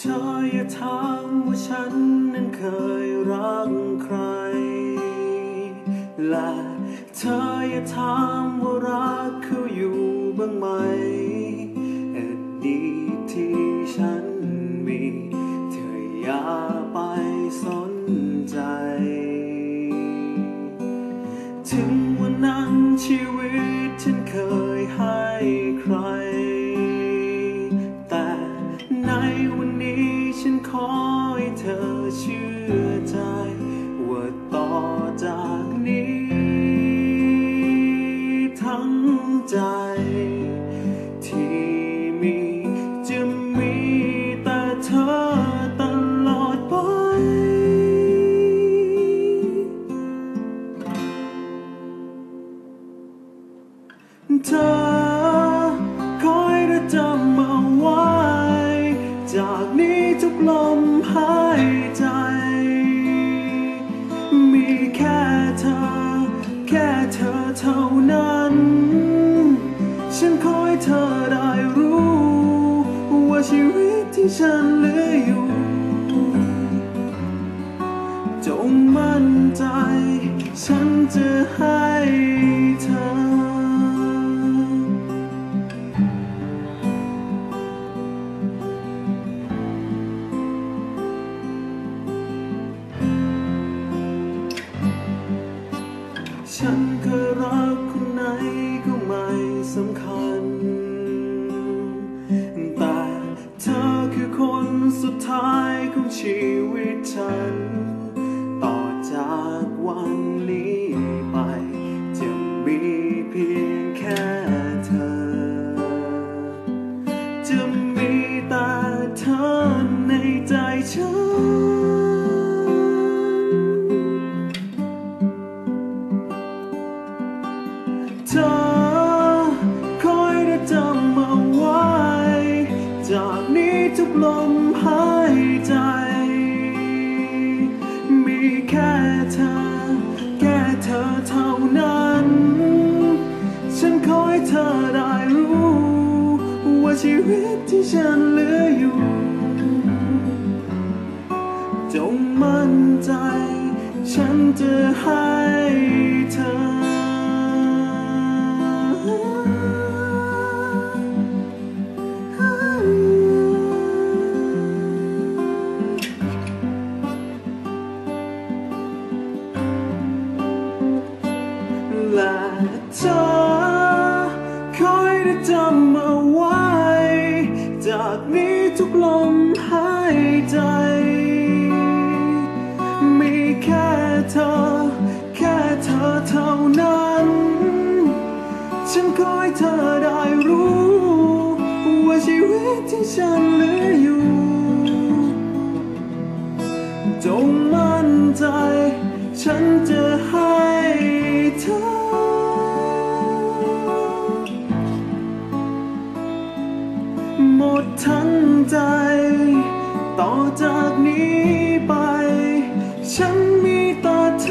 เธออย่าถามว่าฉันนั้นเคยรักใคร และเธออย่าถามว่ารักเขาอยู่บ้างไหมอดีตที่ฉันมี เธออย่าไปสนใจ ถึงวันนั้นชีวิ อเชื่อใจว่าต่อจากนี้ ทั้งใจที่มีจะมีแต่เธอตลอดไป เธอ เท่านั้น ฉันคอยเธอได้รู้ ว่าชีวิตที่ฉันเหลืออยู่ จงมั่นใจ ฉันจะให้เธอ ฉันเคยรักคนไหนก็ไม่สำคัญ แต่เธอคือคนสุดท้ายของชีวิตฉัน ต่อจากวัน เธอ คอยจะจำเอาไว้ จากนี้ทุกลมหายใจ มีแค่เธอ แค่เธอเท่านั้น ฉันคอยเธอได้รู้ ว่าชีวิตที่ฉันเหลืออยู่จงมั่นใจ ฉันจะให้เธอ จำเอาไว้ จากนี้ทุกลมหายใจ มีแค่เธอ แค่เธอเท่านั้น ฉันคอยเธอได้รู้ ว่าชีวิตที่ฉันเหลืออยู่ จงมั่นใจ ฉันจะ หมดทั้งใจ ต่อจากนี้ไป ฉันมีตาเธ